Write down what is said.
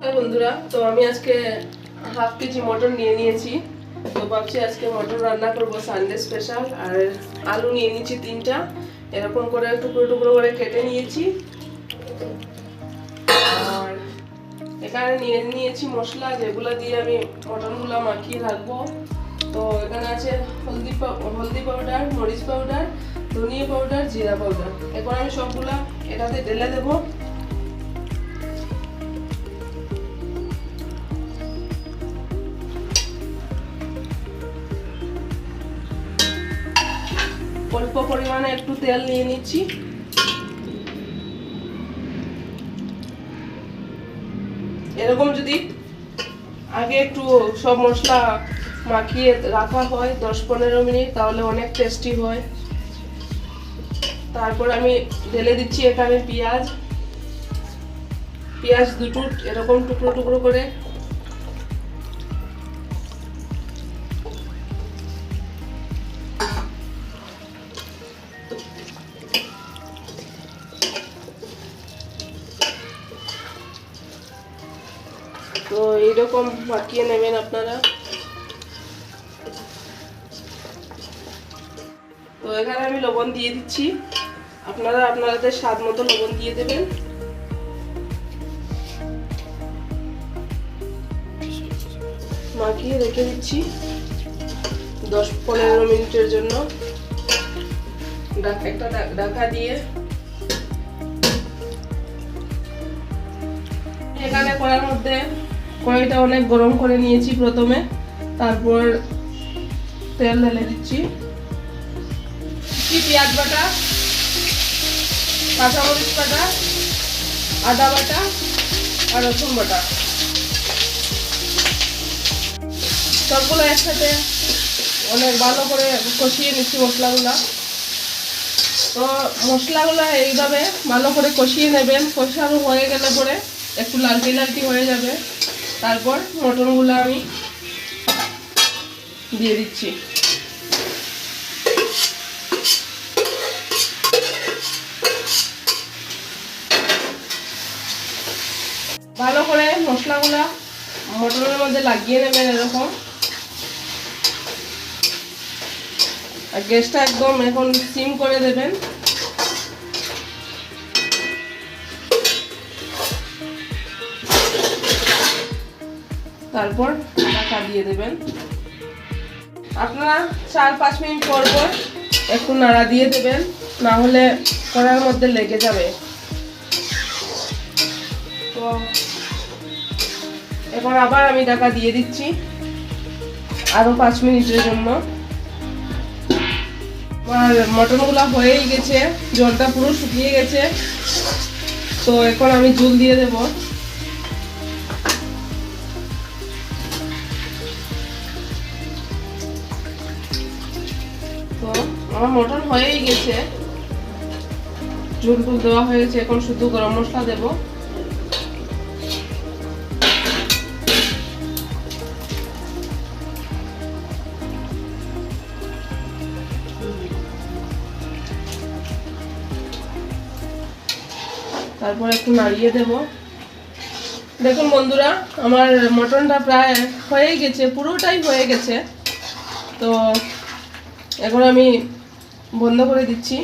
হ্যাঁ বন্ধুরা, তো আমি আজকে হাফ কেজি মটন নিয়ে নিয়েছি। তো ভাবছি আজকে মটন রান্না করব সানডে স্পেশাল আর আলু নিয়ে নিয়েছি তিনটা। এরকম করে টুকরো টুকরো করে কেটে নিয়েছি। আর এখানে নিয়ে নিয়েছি মশলা, যেগুলো দিয়ে আমি মটনগুলো মাখিয়ে রাখব। তো এখানে আছে হলদি হলদি পাউডার মরিচ পাউডার ধনিয়া পাউডার জিরা পাউডার এরপর আমি সবগুলা এটাতে ঢেলে দেবো। অল্প পরিমাণে একটু তেল নিয়ে নিচ্ছি। এরকম যদি আগে একটু সব মশলা মাখিয়ে রাখা হয় দশ পনেরো মিনিট, তাহলে অনেক টেস্টি হয়। তারপর আমি ঢেলে দিচ্ছি এখানে পেঁয়াজ। পেঁয়াজ দুটো এরকম টুকরো টুকরো করে তো এইরকম মাখিয়ে নেবেন আপনারা। তো এখানে আমি লবণ দিয়ে দিচ্ছি। আপনারা আপনাদের স্বাদ মতো লবণ দিয়ে দেবেন। মাখিয়ে রেখে দিচ্ছি। দশ পনেরো মিনিটের জন্য। একটা ঢাকা দিয়ে। এখানে করার মধ্যে কড়াইটা অনেক গরম করে নিয়েছি প্রথমে, তারপর তেল ঢেলে দিচ্ছি। পেঁয়াজ বাটা, কাঁচামরিচ বাটা, আদা বাটা আর রসুন বাটা। সবগুলো একসাথে অনেক ভালো করে কষিয়ে নিচ্ছি মশলাগুলো। তো মশলাগুলো এইভাবে ভালো করে কষিয়ে নেবেন, কষানো হয়ে গেলে পরে একটু লালটি লালটি হয়ে যাবে। তারপর মটনগুলো আমি দিয়ে দিচ্ছি। ভালো করে মশলাগুলা মটনের মধ্যে লাগিয়ে নেবেন এরকম। আর গ্যাসটা একদম এখন সিম করে দেবেন। তারপর ঢাকা দিয়ে দেবেন। আপনারা চার পাঁচ মিনিট পর পর একটু নাড়া দিয়ে দেবেন, না হলে কড়ার মধ্যে লেগে যাবে। তো এবার আবার আমি ঢাকা দিয়ে দিচ্ছি আরও পাঁচ মিনিটের জন্য। মটনগুলো হয়েই গেছে, জলটা পুরো শুকিয়ে গেছে। তো এখন আমি জল দিয়ে দেব। তো আমার মটন হয়েই গেছে। ঝুল টুল দেওয়া হয়েছে, এখন শুধু গরম মশলা দেবো। তারপর একটু নাড়িয়ে দেব। দেখুন বন্ধুরা, আমার মটনটা প্রায় হয়ে গেছে, পুরোটাই হয়ে গেছে। তো এখন আমি বন্ধ করে দিচ্ছি।